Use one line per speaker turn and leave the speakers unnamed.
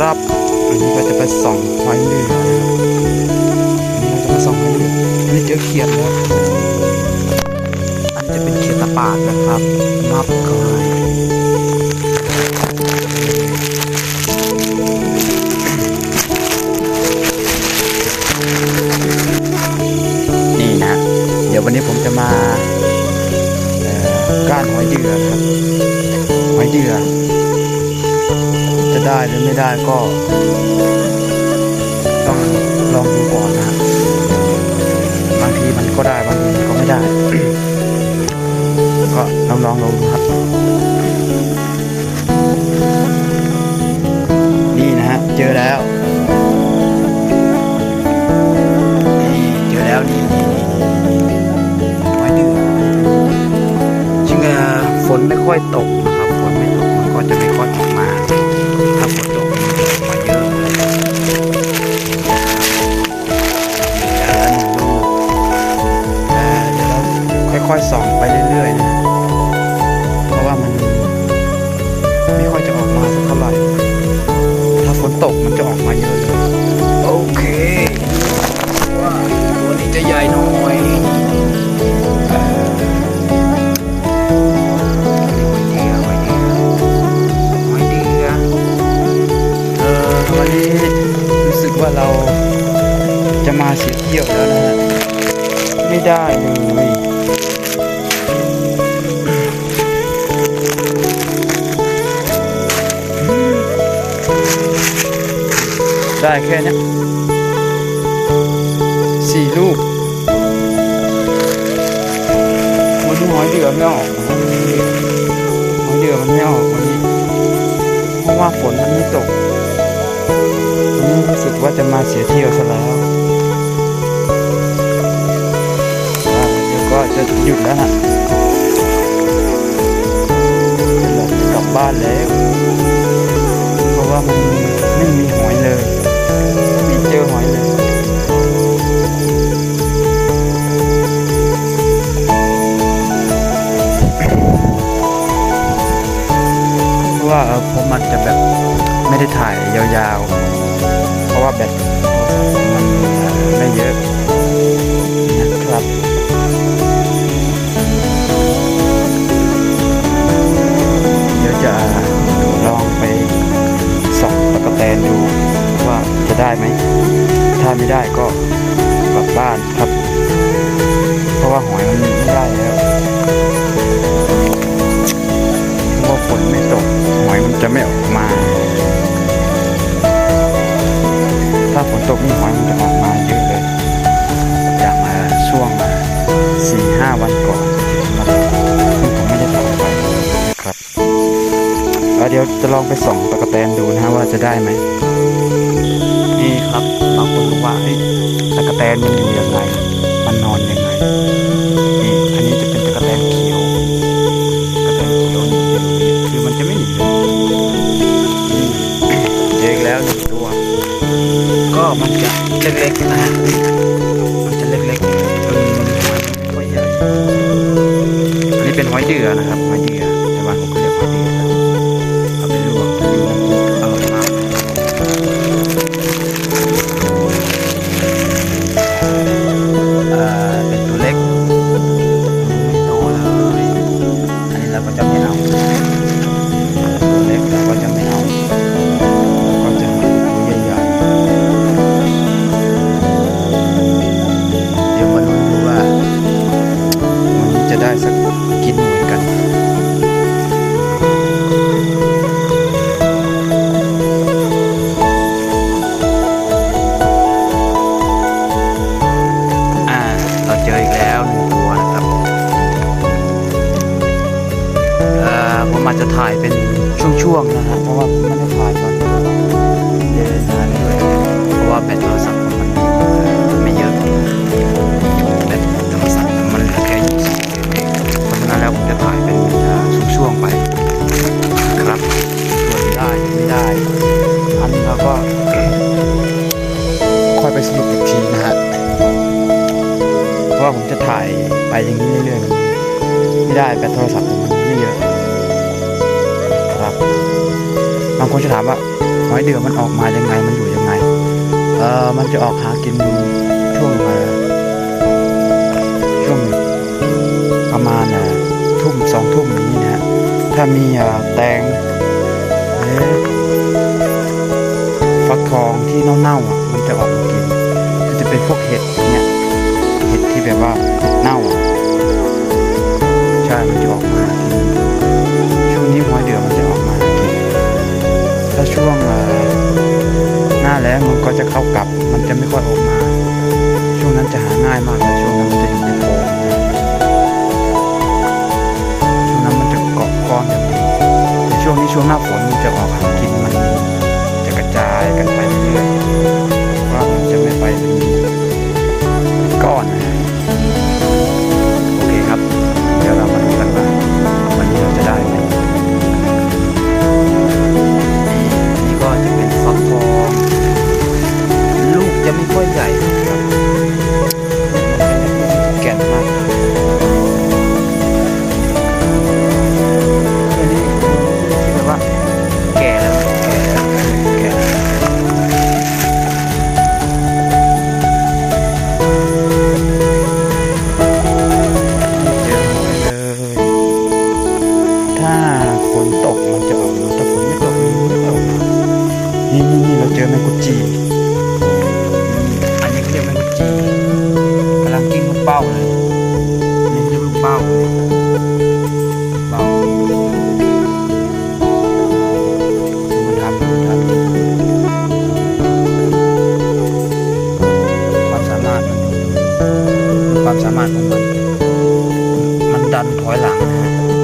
ครับอันนี้ก็จะไปส่องหอยเรือนะครับอันนี้เราจะมาส่องหอยเรืออันนี้เจอเขียดแล้วอันจะเป็นเขียดตะปาดนะครับนับเข้าให้นี่นะ เดี๋ยววันนี้ผมจะมาเอ่อก้านหอยเดือครับหอยเดือ จะได้หรือไม่ได้ก็ ต้องลองดูก่อนนะบางทีมันก็ได้บางทีมันก็ไม่ได้ ก็ลองลองลองดูครับ นี่นะฮะเจอแล้วเจอแล้วนี่นี่นี่ไว้ดื้อจริงๆฝนไม่ค่อยตกนะครับฝนไม่ตกมันก็จะไม่ค่อยออกมา ค่อยๆส่องไปเรื่อยๆนะเพราะว่ามันไม่ค่อยจะออกมาสักเท่าไหร่ ถ้าฝนตกมันจะออกมาเยอะเลยโอเคว่าตัวนี้จะใหญ่หน่อยเอ่อหอยเดือหอยเดือหอยเดือเออวันนี้รู้สึกว่าเราจะมาเสียเที่ยวแล้วนะฮะไม่ได้เลย ได้แค่เนี้ยสี่ลูกวันนี้หอยเดือไม่ออกหอยเดือมันไม่ออกวันนี้ เพราะว่าฝนมันไม่ตกวันนี้รู้สึกว่าจะมาเสียเที่ยวซะแล้วเดี๋ยวก็จะหยุดแล้วฮะจะกลับบ้านแล้ว เพราะว่ามันไม่มีหอยเลย ไม่ได้ก็กลับบ้านครับ เพราะว่าหอยมันไม่ได้แล้วเพราะว่าฝนไม่ตกหอยมันจะไม่ออกมา ถ้าฝนตกนี่หอยมันจะออกมาเยอะเลยอย่างมาช่วงสี่ห้าวันก่อนครับซึ่งผมไม่ได้ถ่ายไปนะครับแล้วเดี๋ยวจะลองไปส่องตะกแตนดูนะฮะว่าจะได้ไหม ว่าเฮ้ยตะกแตนมันอยู่ยังไง มันนอนยังไงนี่อันนี้จะเป็นตะกแตนเขียวตะกแตนเขียวนี่คือมันจะไม่หนีเลยนี่เจออีกแล้วหนึ่งตัว ก็มันจะเล็กๆนะฮะมันจะเล็กๆจนมันหอยตัวใหญ่อันนี้เป็นหอยเดือนะครับหอยเดือ ว่าแบตโทรศัพท์มันไม่เยอะแบตโทรศัพท์มันเหลือแค่ยี่สิบเพราะฉะนั้นแล้วผมจะถ่ายเป็นช่วงๆไปครับส่วนได้ไม่ได้ อันนี้เราก็ค่อยไปสรุปอีกทีนะฮะเพราะว่าผมจะถ่ายไปอย่างนี้เรื่อยๆไม่ได้แบตโทรศัพท์ผมมันไม่เยอะครับบางคนจะถามว่าหอยเดือมันออกมายังไงมันอยู่ยัง เออมันจะออกหากินช่วงเอ่อช่วงประมาณทุ่มสองทุ่มอย่างนี้นะฮะถ้ามีเออแตงเอ๊ฟักทองที่เน่าๆอะมันจะออกมากินก็จะเป็นพวกเห็ดเนี่ยเห็ดที่แบบว่าเน่าอะใช่มันจะออกมากินช่วงนี้หอยเดือมันจะออกมากินถ้าช่วง มันก็จะเข้ากลับ มันจะไม่ค่อยออกมา ช่วงนั้นจะหาง่ายมากเลยช่วงนั้นมันจะอยู่ใน เบาเบาดูมันทำดูมันทำความสามารถมันความสามารถของมัน มันดันถอยหลังนะ